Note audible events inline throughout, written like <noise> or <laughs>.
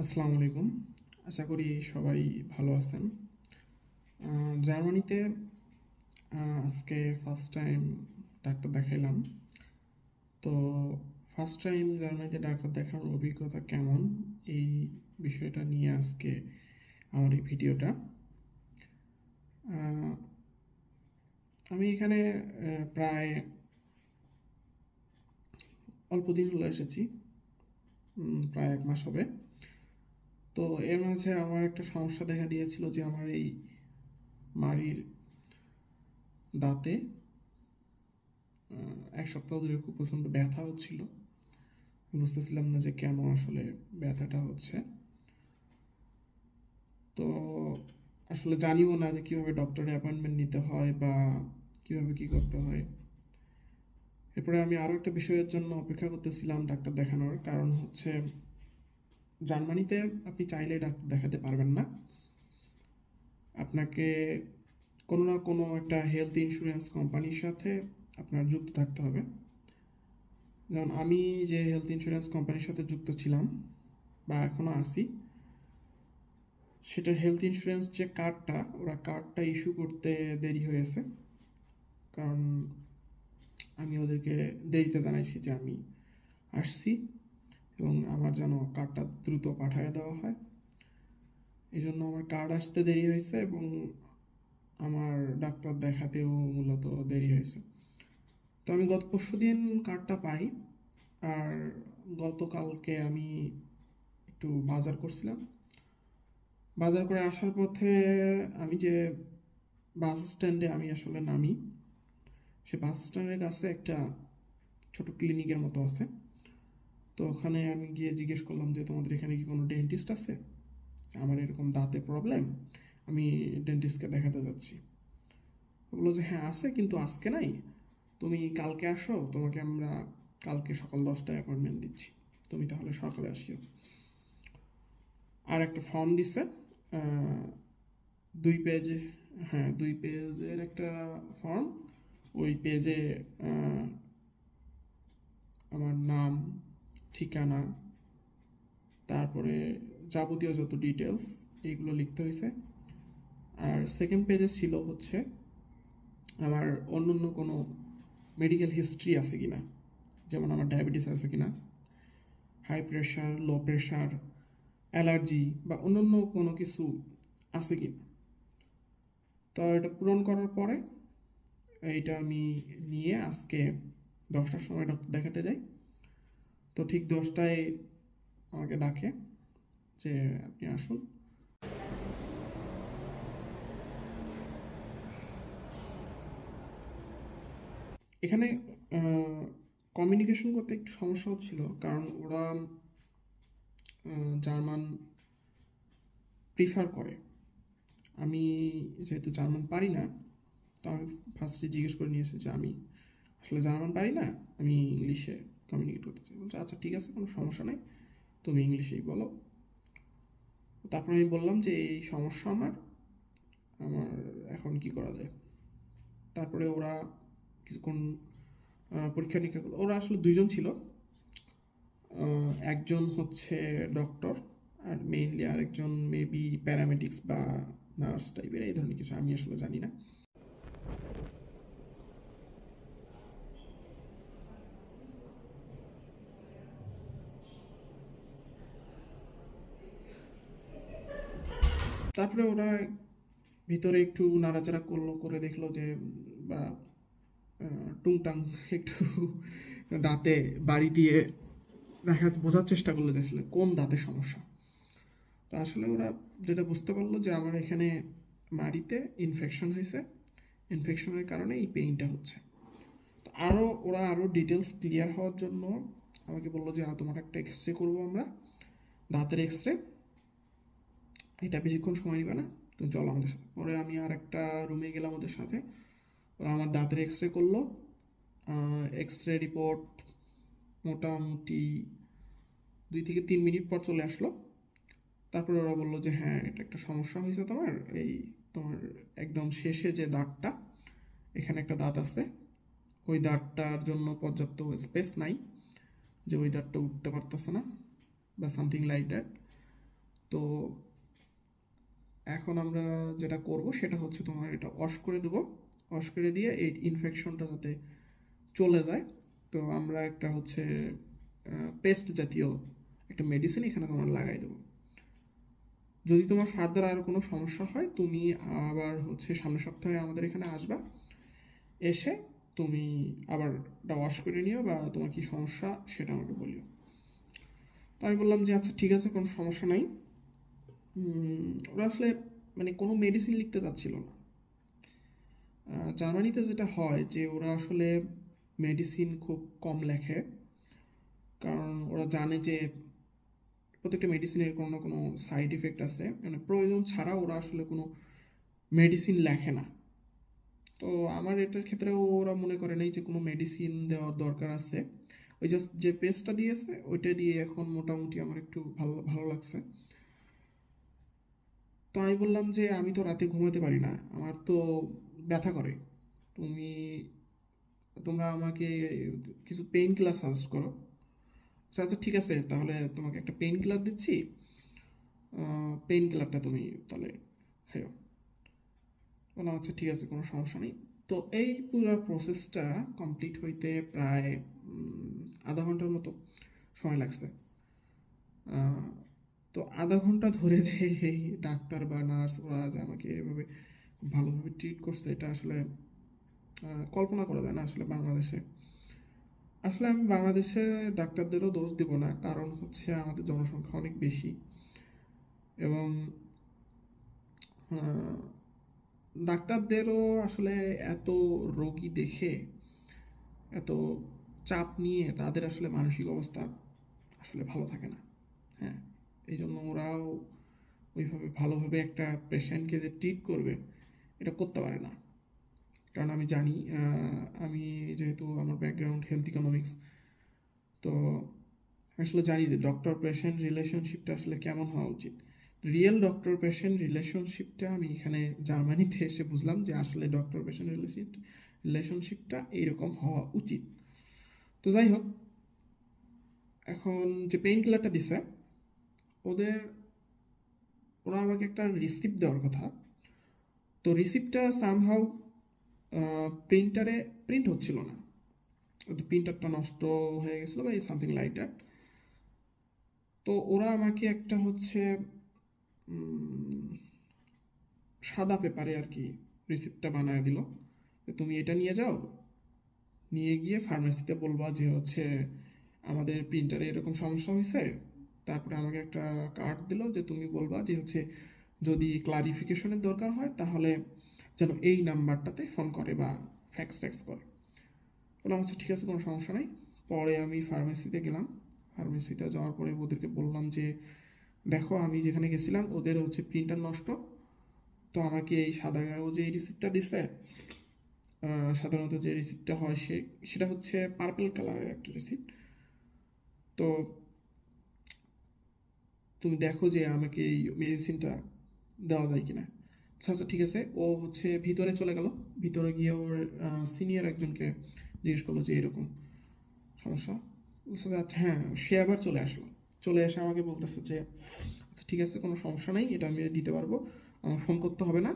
আসসালামু আলাইকুম। আশা করি সবাই ভালো আছেন। জার্মানিতে আজকে ফার্স্ট টাইম ডাক্তার দেখাইলাম। তো ফার্স্ট টাইম জার্মানিতে ডাক্তার দেখানোর অভিজ্ঞতা কেমন? এই বিষয়টা নিয়ে আজকে আমার এই ভিডিওটা। আমি এখানে প্রায় অল্প দিন হলো এসেছি। প্রায় এক মাস হবে। তো এর মাঝে আমার একটা সমস্যা দেখা দিয়েছিল যে আমার এই মাড়ির দাঁতে এক সপ্তাহ ধরে খুব প্রচণ্ড ব্যথা হচ্ছিল। বুঝতেছিলাম না যে কেন আসলে ব্যথাটা হচ্ছে। তো আসলে জানিও না যে কীভাবে ডক্টরের অ্যাপয়েন্টমেন্ট নিতে হয় বা কীভাবে কী করতে হয়। এরপরে আমি আরও একটা বিষয়ের জন্য অপেক্ষা করতেছিলাম ডাক্তার দেখানোর, কারণ হচ্ছে জার্মানিতে আপনি চাইলে ডাক্তার দেখাতে পারবেন না। আপনাকে কোনো না কোনো একটা হেলথ ইন্স্যুরেন্স কোম্পানির সাথে আপনার যুক্ত থাকতে হবে। যেমন আমি যে হেলথ ইন্স্যুরেন্স কোম্পানির সাথে যুক্ত ছিলাম বা এখনও আছি, সেটার হেলথ ইন্স্যুরেন্স যে কার্ডটা ওরা কার্ডটা ইস্যু করতে দেরি হয়েছে কারণ আমি ওদেরকে দেরিতে জানাইছি যে আমি আসছি। এবং আমার যেন কার্ডটা দ্রুত পাঠিয়ে দেওয়া হয়। এই জন্য আমার কার্ড আসতে দেরি হয়েছে এবং আমার ডাক্তার দেখাতেও মূলত দেরি হয়েছে। তো আমি গত পরশু দিন কার্ডটা পাই আর গতকালকে আমি একটু বাজার করছিলাম। বাজার করে আসার পথে আমি যে বাস স্ট্যান্ডে আমি আসলে নামি, সে বাস স্ট্যান্ডের কাছে একটা ছোট ক্লিনিকের মতো আছে। তো ওখানে আমি গিয়ে জিজ্ঞেস করলাম যে, তোমাদের এখানে কি কোনো ডেন্টিস্ট আছে? আমার এরকম দাঁতে প্রবলেম আমি ডেন্টিস্টকে দেখাতে যাচ্ছি। বলল যে হ্যাঁ আছে কিন্তু আজকে নাই। তুমি কালকে আসো, তোমাকে আমরা কালকে সকাল দশটায় অ্যাপয়েন্টমেন্ট দিচ্ছি। তুমি তাহলে সকালে আসিও। আর একটা ফর্ম দিছে দুই পেজে হ্যাঁ দুই পেজের একটা ফর্ম ওই পেজে আমার নাম ঠিকানা, তারপরে যাবতীয় যত ডিটেলস এইগুলো লিখতে হয়েছে। আর সেকেন্ড পেজে ছিল হচ্ছে আমার অন্য অন্য কোনো মেডিকেল হিস্ট্রি আছে কি না যেমন আমার ডায়াবেটিস আছে কি না high pressure low pressure allergy বা অন্যান্য কোনো কিছু আছে কি না তো এটা পূরণ করার পরে এইটা আমি নিয়ে আজকে দশটার সময় ডক্টর দেখাতে যাই। তো ঠিক দশটায় আমাকে ডাকে যে, আপনি আসুন। এখানে কমিউনিকেশন করতে একটু সমস্যা হচ্ছিল, কারণ ওরা জার্মান প্রিফার করে। আমি যেহেতু জার্মান পারি না, তো আমি ফার্স্টে জিজ্ঞেস করে নিয়েছি যে, আমি আসলে জার্মান পারি না? আমি ইংলিশে কমিউনিকেট করতে চাই। বলছে আচ্ছা ঠিক আছে, কোনো সমস্যা নেই। তুমি ইংলিশেই বলো। তারপরে আমি বললাম যে, এই সমস্যা আমার আমার এখন কি করা যায়? তারপরে ওরা কিছুক্ষণ পরীক্ষা নিরীক্ষা করল। ওরা আসলে দুইজন ছিল। একজন হচ্ছে ডক্টর আর মেইনলি আরেকজন মেবি প্যারামেডিক্স বা নার্স টাইপের এই ধরনের কিছু। আমি আসলে জানি না। তারপরে ওরা ভিতরে একটু নাড়াচাড়া করল করে দেখল যে বা টুংটাং একটু <laughs> দাঁতে বাড়ি দিয়ে দেখা বোঝার চেষ্টা করল যে আসলে কোন দাঁতের সমস্যা। তো আসলে ওরা যেটা বুঝতে পারল যে আমার এখানে মাড়িতে ইনফেকশন হয়েছে ইনফেকশনের কারণে এই পেইনটা হচ্ছে। তো আরও ওরা আরও ডিটেলস ক্লিয়ার হওয়ার জন্য আমাকে বলল যে "আহ, তোমার একটা এক্স রে করব আমরা দাঁতের এক্স রে এটা বেশিক্ষণ সময় নেবে না। তুমি চলো আমাদের সাথে। পরে আমি আর একটা রুমে গেলাম ওদের সাথে। ওরা আমার দাঁতের এক্স রে করল। এক্স রে রিপোর্ট মোটামুটি দুই থেকে তিন মিনিট পর চলে আসলো। তারপরে ওরা বলল যে হ্যাঁ এটা একটা সমস্যা হয়েছে তোমার। এই তোমার একদম শেষে যে দাঁতটা, এখানে একটা দাঁত আছে। ওই দাঁতটার জন্য পর্যাপ্ত স্পেস নাই। যে ওই দাঁতটা উঠতে পারতেছে না বা সামথিং লাইক দ্যাট তো এখন আমরা যেটা করব সেটা হচ্ছে তোমার এটা ওয়াশ করে দেবো। ওয়াশ করে দিয়ে এই ইনফেকশনটা যাতে চলে যায়, তো আমরা একটা হচ্ছে পেস্ট জাতীয় একটা মেডিসিন এখানে তোমার লাগাই দেবো। যদি তোমার ফার্দার আর কোনো সমস্যা হয়, তুমি আবার হচ্ছে সামনের সপ্তাহে আমাদের এখানে আসবা। এসে তুমি আবার ওটা ওয়াশ করে নিও বা তোমার কি সমস্যা সেটা আমাকে বলিও। তো আমি বললাম যে আচ্ছা ঠিক আছে, কোনো সমস্যা নাই। ওরা আসলে মানে কোনো মেডিসিন লিখতে চাচ্ছিল না। জার্মানিতে যেটা হয় যে ওরা আসলে মেডিসিন খুব কম লেখে, কারণ ওরা জানে যে প্রত্যেকটা মেডিসিনের কোনো না কোনো সাইড ইফেক্ট আছে। মানে প্রয়োজন ছাড়া ওরা আসলে কোনো মেডিসিন লেখে না। তো আমার এটার ক্ষেত্রেও ওরা মনে করে নাই যে কোনো মেডিসিন দেওয়ার দরকার আছে। ওই জাস্ট যে পেস্টটা দিয়েছে, ওইটা দিয়ে এখন মোটামুটি আমার একটু ভালো ভালো লাগছে। তো আমি বললাম যে আমি তো রাতে ঘুমাতে পারি না, আমার তো ব্যথা করে। তুমি, তোমরা আমাকে কিছু পেইন কিলার সাজেস্ট করো। আচ্ছা আচ্ছা ঠিক আছে, তাহলে তোমাকে একটা পেইন কিলার দিচ্ছি। পেইন কিলারটা তুমি তাহলে খাইও। বললাম আচ্ছা ঠিক আছে, কোনো সমস্যা নেই। তো এই পুরো প্রসেসটা কমপ্লিট হইতে প্রায় আধা ঘণ্টার মতো সময় লাগছে। তো আধা ঘণ্টা ধরে যে এই ডাক্তার বা নার্স ওরা যে আমাকে এভাবে ভালোভাবে ট্রিট করছে, এটা আসলে কল্পনা করা যায় না আসলে বাংলাদেশে। আসলে আমি বাংলাদেশে ডাক্তারদেরও দোষ দিব না, কারণ হচ্ছে আমাদের জনসংখ্যা অনেক বেশি। এবং ডাক্তারদেরও আসলে এত রোগী দেখে, এত চাপ নিয়ে তাদের আসলে মানসিক অবস্থা আসলে ভালো থাকে না। হ্যাঁ। এই জন্য ওরাও ওইভাবে ভালোভাবে একটা পেশেন্টকে যে ট্রিট করবে, এটা করতে পারে না। কারণ আমি জানি আমি যেহেতু আমার ব্যাকগ্রাউন্ড হেলথ ইকোনমিক্স তো আসলে জানি যে ডক্টর পেশেন্ট রিলেশনশিপটা আসলে কেমন হওয়া উচিত। রিয়েল ডক্টর পেশেন্ট রিলেশনশিপটা আমি এখানে জার্মানিতে এসে বুঝলাম যে আসলে ডক্টর পেশেন্ট রিলেশন রিলেশনশিপটা এইরকম হওয়া উচিত। তো যাই হোক, এখন যে পেইন কিলারটা দিছে ওদের, ওরা আমাকে একটা রিসিপ্ট দেওয়ার কথা। তো রিসিপ্টটা সামহাউ প্রিন্টারে প্রিন্ট হচ্ছিল না। তো প্রিন্টারটা নষ্ট হয়ে গেছিল বা এই সামথিং লাইক দ্যাট তো ওরা আমাকে একটা হচ্ছে সাদা পেপারে আর কি রিসিপ্টটা বানায় দিল। তুমি এটা নিয়ে যাও। নিয়ে গিয়ে ফার্মেসিতে বলবা যে হচ্ছে, আমাদের প্রিন্টারে এরকম সমস্যা হয়েছে। তারপরে আমাকে একটা কার্ড দিল যে তুমি বলবা যে হচ্ছে যদি ক্লারিফিকেশনের দরকার হয় তাহলে যেন এই নাম্বারটাতে ফোন করে বা ফ্যাক্স ট্যাক্স করে। বললাম আচ্ছা ঠিক আছে, কোনো সমস্যা নেই। পরে আমি ফার্মেসিতে গেলাম। ফার্মেসিতে যাওয়ার পরে ওদেরকে বললাম যে, দেখো, আমি যেখানে গেছিলাম ওদের হচ্ছে প্রিন্টার নষ্ট। তো আমাকে এই সাদা কাগজে এই রিসিপ্টটা দিছে সাধারণত যে রিসিপ্টটা হয় সে, সেটা হচ্ছে পার্পেল কালারের একটা রিসিপ্ট তো তুমি দেখো যে আমাকে এই মেডিসিনটা দেওয়া যায় কিনা। আচ্ছা আচ্ছা ঠিক আছে। ও হচ্ছে ভিতরে চলে গেল। ভিতরে গিয়ে ওর সিনিয়র একজনকে জিজ্ঞেস করল যে এরকম সমস্যা। আচ্ছা হ্যাঁ। সে আবার চলে আসলো। চলে এসে আমাকে বলতেছে যে আচ্ছা ঠিক আছে, কোনো সমস্যা নেই, এটা আমি দিতে পারব। আমার ফোন করতে হবে না।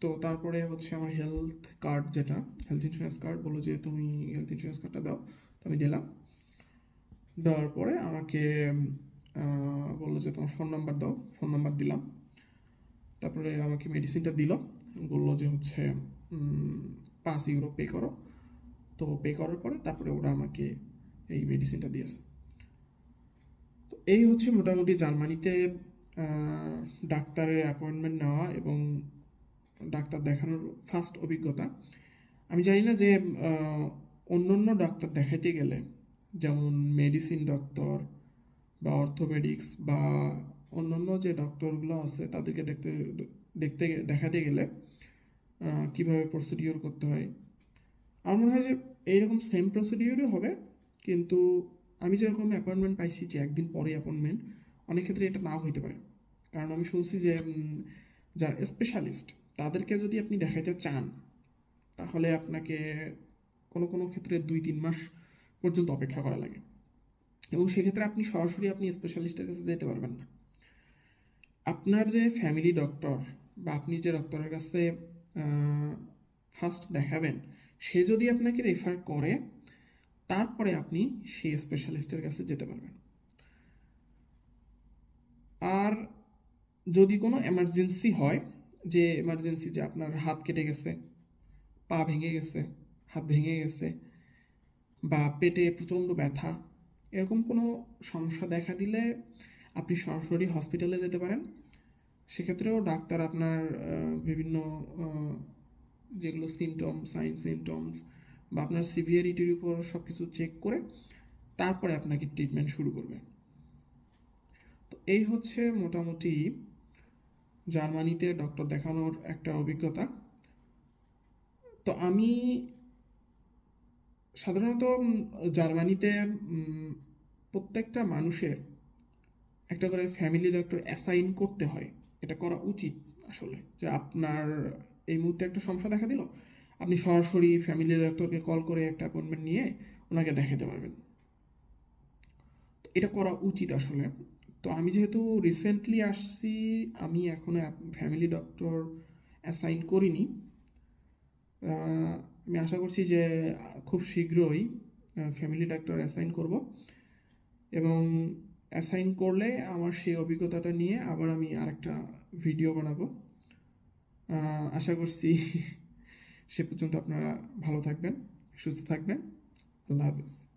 তো তারপরে হচ্ছে আমার হেলথ কার্ড যেটা হেলথ ইন্স্যুরেন্স কার্ড বলল যে, তুমি হেলথ ইন্স্যুরেন্স কার্ডটা দাও। তো আমি দিলাম। দেওয়ার পরে আমাকে বলল যে তোমার ফোন নাম্বার দাও ফোন নাম্বার দিলাম। তারপরে আমাকে মেডিসিনটা দিল। বলল যে হচ্ছে পাঁচ ইউরো পে করো। তো পে করার পরে তারপরে ওরা আমাকে এই মেডিসিনটা দিয়েছে। তো এই হচ্ছে মোটামুটি জার্মানিতে ডাক্তারের অ্যাপয়েন্টমেন্ট নেওয়া এবং ডাক্তার দেখানোর ফার্স্ট অভিজ্ঞতা। আমি জানি না যে অন্য অন্য ডাক্তার দেখাইতে গেলে যেমন মেডিসিন ডক্টর বা অর্থোপেডিক্স বা অন্যান্য যে ডক্টরগুলো আছে তাদেরকে দেখতে দেখতে, দেখাতে গেলে কীভাবে প্রসিডিওর করতে হয়। আমার মনে হয় যে এইরকম সেম প্রসিডিওরই হবে, কিন্তু আমি যেরকম অ্যাপয়েন্টমেন্ট পাইছি যে একদিন পরে অ্যাপয়েন্টমেন্ট অনেক ক্ষেত্রে এটা নাও হইতে পারে। কারণ আমি শুনছি যে যারা স্পেশালিস্ট তাদেরকে যদি আপনি দেখাইতে চান, তাহলে আপনাকে কোনো কোনো ক্ষেত্রে দুই, তিন মাস পর্যন্ত অপেক্ষা করা লাগে। এবং সেক্ষেত্রে আপনি সরাসরি আপনি স্পেশালিস্টের কাছে যেতে পারবেন না। আপনার যে ফ্যামিলি ডক্টর বা আপনি যে ডক্টরের কাছে ফার্স্ট দেখাবেন, সে যদি আপনাকে রেফার করে, তারপরে আপনি সেই স্পেশালিস্টের কাছে যেতে পারবেন। আর যদি কোনো এমার্জেন্সি হয়, যে এমার্জেন্সি যে আপনার হাত কেটে গেছে, পা ভেঙে গেছে, হাত ভেঙে গেছে বা পেটে প্রচণ্ড ব্যথা, এরকম কোনো সমস্যা দেখা দিলে আপনি সরাসরি হসপিটালে যেতে পারেন। সেক্ষেত্রেও ডাক্তার আপনার বিভিন্ন যেগুলো সিমটম সাইন সিমটমস বা আপনার সিভিয়ারিটির উপর সব কিছু চেক করে তারপরে আপনাকে ট্রিটমেন্ট শুরু করবে। তো এই হচ্ছে মোটামুটি জার্মানিতে ডক্টর দেখানোর একটা অভিজ্ঞতা। তো আমি সাধারণত জার্মানিতে প্রত্যেকটা মানুষের একটা করে ফ্যামিলি ডক্টর অ্যাসাইন করতে হয়। এটা করা উচিত আসলে। যে আপনার, এই মুহূর্তে একটা সমস্যা দেখা দিল, আপনি সরাসরি ফ্যামিলি ডক্টরকে কল করে একটা অ্যাপয়েন্টমেন্ট নিয়ে ওনাকে দেখাতে পারবেন। এটা করা উচিত আসলে। তো আমি যেহেতু রিসেন্টলি আসছি, আমি এখনও ফ্যামিলি ডক্টর অ্যাসাইন করিনি। আমি আশা করছি যে খুব শীঘ্রই ফ্যামিলি ডাক্তার অ্যাসাইন করব। এবং অ্যাসাইন করলে আমার সেই অভিজ্ঞতাটা নিয়ে আবার আমি আরেকটা ভিডিও বানাবো। আশা করছি <laughs> সে পর্যন্ত আপনারা ভালো থাকবেন, সুস্থ থাকবেন। আল্লাহ হাফিজ।